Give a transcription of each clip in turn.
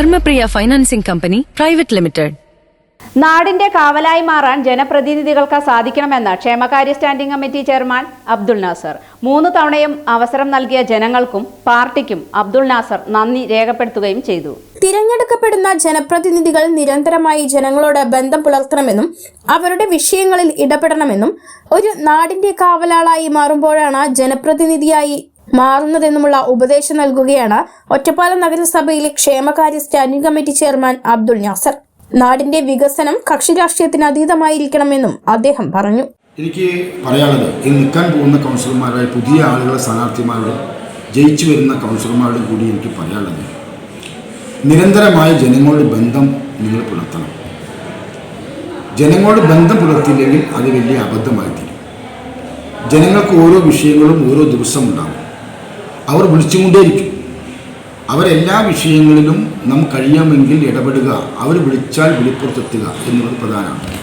Dharmapriya financing company private limited. നാടിന്റെ കാവലായി മാറാൻ ജനപ്രതിനിധികൾക്ക് സാധിക്കണമെന്ന് ക്ഷേമകാര്യ standing committee chairman Abdul Nasser. മൂന്ന് തവണയും അവസരം നൽകിയ ജനങ്ങൾക്കും പാർട്ടിക്കും അബ്ദുൾ നാസർ നന്ദി രേഖപ്പെടുത്തുകയും ചെയ്തു. തിരഞ്ഞെടുക്കപ്പെടുന്ന ജനപ്രതിനിധികൾ നിരന്തരമായി ജനങ്ങളോട് ബന്ധം പുലർത്തണമെന്നും അവരുടെ വിഷയങ്ങളിൽ ഇടപെടണമെന്നും ഒരു നാടിന്റെ കാവലാളായി മാറുമ്പോഴാണ് ജനപ്രതിനിധിയായി മാറുന്നതെന്നുമുള്ള ഉപദേശം നൽകുകയാണ് ഒറ്റപ്പാലം നഗരസഭയിലെ ക്ഷേമകാര്യ standing committee chairman Abdul Nasser. നാടിന്റെ വികസനം കക്ഷി രാഷ്ട്രീയത്തിന് അതീതമായിരിക്കണമെന്നും അദ്ദേഹം പറഞ്ഞു. എനിക്ക് പറയാനുള്ളത് ഇനി നിൽക്കാൻ പോകുന്ന കൗൺസിലർമാരായ പുതിയ ആളുകളെ സ്ഥാനാർത്ഥിമാരോടും ജയിച്ചു വരുന്ന കൗൺസിലർമാരോടും കൂടി എനിക്ക് പറയാനുള്ളത് നിരന്തരമായ ജനങ്ങളുടെ ബന്ധം നിങ്ങൾ പുലർത്തണം. ജനങ്ങളുടെ ബന്ധം പുലർത്തിയില്ലെങ്കിൽ അത് വലിയ അബദ്ധമായി തീരും ജനങ്ങൾക്ക് ഓരോ വിഷയങ്ങളും ഓരോ ദിവസം ഉണ്ടാകും അവർ വിളിച്ചുകൊണ്ടേയിരിക്കും. അവരെല്ലാ വിഷയങ്ങളിലും നാം കഴിയാമെങ്കിൽ ഇടപെടുക അവർ വിളിച്ചാൽ വിളിപ്പുറത്തെത്തുക എന്നുള്ളത് പ്രധാനമാണ്.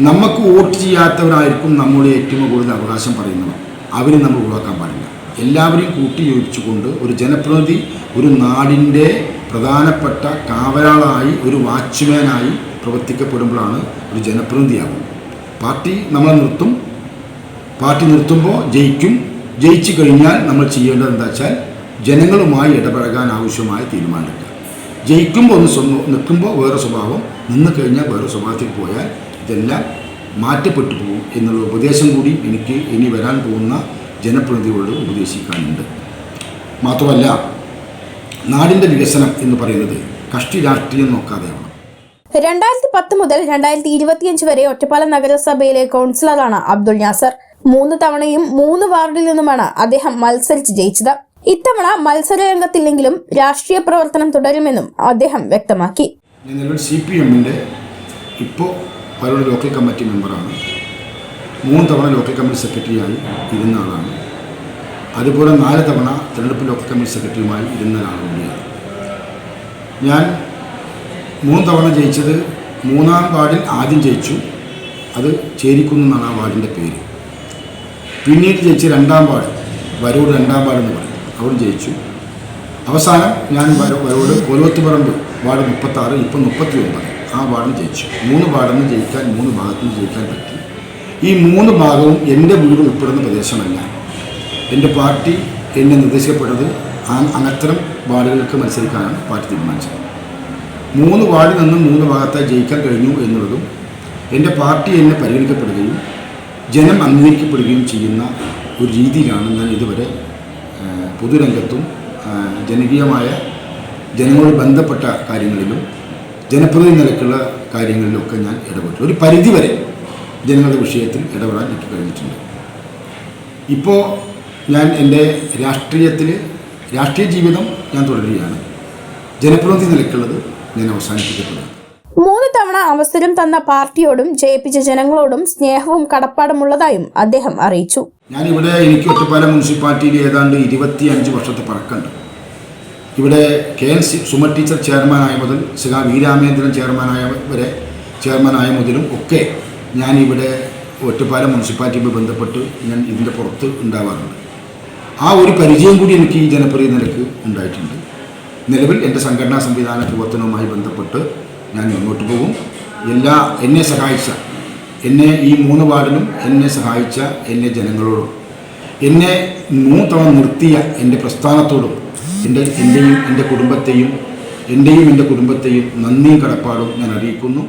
നമുക്ക് വോട്ട് ചെയ്യാത്തവരായിരിക്കും നമ്മുടെ ഏറ്റവും കൂടുതൽ അവകാശം പറയുന്നവർ അവരെ നമ്മൾ ഒഴിവാക്കാൻ പാടില്ല. എല്ലാവരെയും കൂട്ടി യോജിച്ചുകൊണ്ട് ഒരു ജനപ്രതിനിധി ഒരു നാടിന്റെ പ്രധാനപ്പെട്ട കാവലാളായി ഒരു വാച്ച്മാനായി പ്രവർത്തിക്കപ്പെടുമ്പോഴാണ് ഒരു ജനപ്രതിനിധിയാകുന്നത് പാർട്ടി നമ്മളെ നിർത്തും. പാർട്ടി നിർത്തുമ്പോൾ ജയിക്കും. ജയിച്ചു കഴിഞ്ഞാൽ നമ്മൾ ചെയ്യേണ്ടത് എന്താ വെച്ചാൽ ജനങ്ങളുമായി ഇടപഴകാൻ ആവശ്യമായ തീരുമാനമെടുക്കുക ജയിക്കുമ്പോൾ ഒന്ന് സ്വന്തം നിൽക്കുമ്പോൾ വേറെ സ്വഭാവം നിന്ന് കഴിഞ്ഞാൽ വേറെ സ്വഭാവത്തിൽ പോയാൽ ഇതെല്ലാം മാറ്റപ്പെട്ടു പോകും എന്നുള്ള ഉപദേശം കൂടി എനിക്ക് ഇനി വരാൻ പോകുന്ന ജനപ്രതിനിധികളോട് ഉപദേശിക്കാനുണ്ട്. മാത്രമല്ല നാടിന്റെ വികസനം എന്ന് പറയുന്നത് കഷ്ടി രാഷ്ട്രീയം നോക്കാതെയാണ്. രണ്ടായിരത്തി പത്ത് മുതൽ രണ്ടായിരത്തി ഇരുപത്തിയഞ്ച് വരെ ഒറ്റപ്പാലം നഗരസഭയിലെ കൗൺസിലറാണ് അബ്ദുൾ നാസർ. മൂന്ന് തവണയും മൂന്ന് വാർഡിൽ നിന്നുമാണ് അദ്ദേഹം മത്സരിച്ച് ജയിച്ചത്. ഇത്തവണ മത്സര രംഗത്തില്ലെങ്കിലും രാഷ്ട്രീയ പ്രവർത്തനം തുടരുമെന്നും അദ്ദേഹം വ്യക്തമാക്കി. സി പി എമ്മിന്റെ ഇപ്പോൾ പലരുടെ ലോക്കൽ കമ്മിറ്റി മെമ്പറാണ് മൂന്ന് തവണ ലോക്കൽ കമ്മിറ്റി സെക്രട്ടറിയായി ഇരുന്ന ആളാണ്. അതുപോലെ നാല് തവണ തിരഞ്ഞെടുപ്പ് ലോക്കൽ കമ്മിറ്റി സെക്രട്ടറിയുമായി ഇരുന്ന ആൾ കൂടിയാണ്. ഞാൻ മൂന്ന് തവണ ജയിച്ചത് മൂന്നാം വാർഡിൽ ആദ്യം ജയിച്ചു. അത് ചേരിക്കുന്നു എന്നാണ് ആ വാർഡിന്റെ പേര്. പിന്നീട് ജയിച്ച രണ്ടാം പാട് വരൂർ രണ്ടാം പാടെന്ന് പറയും. അവിടെ ജയിച്ചു. അവസാനം ഞാൻ വര- വരൂട് കൊലുവത്തുപറമ്പ് വാർഡ് മുപ്പത്താറ് ഇപ്പം മുപ്പത്തി ഒമ്പത് ആ വാർഡിൽ ജയിച്ചു. മൂന്ന് വാർഡിൽ ജയിക്കാൻ മൂന്ന് ഭാഗത്തു നിന്ന് ജയിക്കാൻ പറ്റി. ഈ മൂന്ന് ഭാഗവും എന്റെ വീട് ഉൾപ്പെടുന്ന പ്രദേശമല്ല. എന്റെ പാർട്ടി എന്നെ നിർദ്ദേശിക്കപ്പെട്ടത് അനത്തരം വാർഡുകൾക്ക് മത്സരിക്കാനാണ് പാർട്ടി തീരുമാനിച്ചത്. മൂന്ന് വാർഡിൽ നിന്നും മൂന്ന് ഭാഗത്തായി ജയിക്കാൻ കഴിഞ്ഞു എന്നുള്ളതും എന്റെ പാർട്ടി എന്നെ പരിഗണിക്കപ്പെടുകയും ജനം അംഗീകരിക്കപ്പെടുകയും ചെയ്യുന്ന ഒരു രീതിയിലാണ് ഞാൻ ഇതുവരെ പൊതുരംഗത്തും ജനകീയമായ ജനങ്ങളോട് ബന്ധപ്പെട്ട കാര്യങ്ങളിലും ജനപ്രതിനിധി നിലക്കുള്ള കാര്യങ്ങളിലൊക്കെ ഞാൻ ഇടപെട്ടു. ഒരു പരിധിവരെ ജനങ്ങളുടെ വിഷയത്തിൽ ഇടപെടാൻ എനിക്ക് കഴിഞ്ഞിട്ടുണ്ട്. ഇപ്പോൾ ഞാൻ എന്റെ രാഷ്ട്രീയത്തിൽ രാഷ്ട്രീയ ജീവിതം ഞാൻ തുടരുകയാണ്. ജനപ്രതിനിധി നിലക്കുള്ളത് ഞാൻ അവസാനിപ്പിക്കപ്പെടുക മൂന്ന് തവണ അവസരം തന്ന പാർട്ടിയോടും ജയിപ്പിച്ച ജനങ്ങളോടും സ്നേഹവും കടപ്പാടുമുള്ളതായും അദ്ദേഹം അറിയിച്ചു. ഞാനിവിടെ എനിക്ക് ഒറ്റപ്പാലം മുനിസിപ്പാലിറ്റിയിൽ ഏതാണ്ട് ഇരുപത്തി അഞ്ച് വർഷത്തെ പറക്കുണ്ട് ഇവിടെ K N C Suma teacher ചെയർമാനായ മുതൽ ശ്രീ വീരാമേന്ദ്രൻ ചെയർമാനായ വരെ ചെയർമാനായ മുതലും ഒക്കെ ഞാൻ ഇവിടെ ഒറ്റപ്പാലം മുനിസിപ്പാലിറ്റിയുമായി ബന്ധപ്പെട്ട് ഞാൻ ഇതിന്റെ പുറത്ത് ഉണ്ടാവാറുണ്ട്. ആ ഒരു പരിചയം കൂടി എനിക്ക് ഈ ജനപ്രിയ നിലയ്ക്ക് ഉണ്ടായിട്ടുണ്ട്. നിലവിൽ എന്റെ സംഘടനാ സംവിധാന പ്രവർത്തനവുമായി ബന്ധപ്പെട്ട് ഞാൻ മുന്നോട്ട് പോകും. എല്ലാ എന്നെ സഹായിച്ച എന്നെ ഈ മൂന്ന് വാർഡിലും എന്നെ സഹായിച്ച എന്നെ ജനങ്ങളോടും എന്നെ മൂന്ന് തവണ നിർത്തിയ എന്റെ പ്രസ്ഥാനത്തോടും എന്റെ എന്റെയും എന്റെ കുടുംബത്തെയും എന്റെയും എന്റെ കുടുംബത്തെയും നന്ദിയും കടപ്പാടും ഞാൻ അറിയിക്കുന്നു.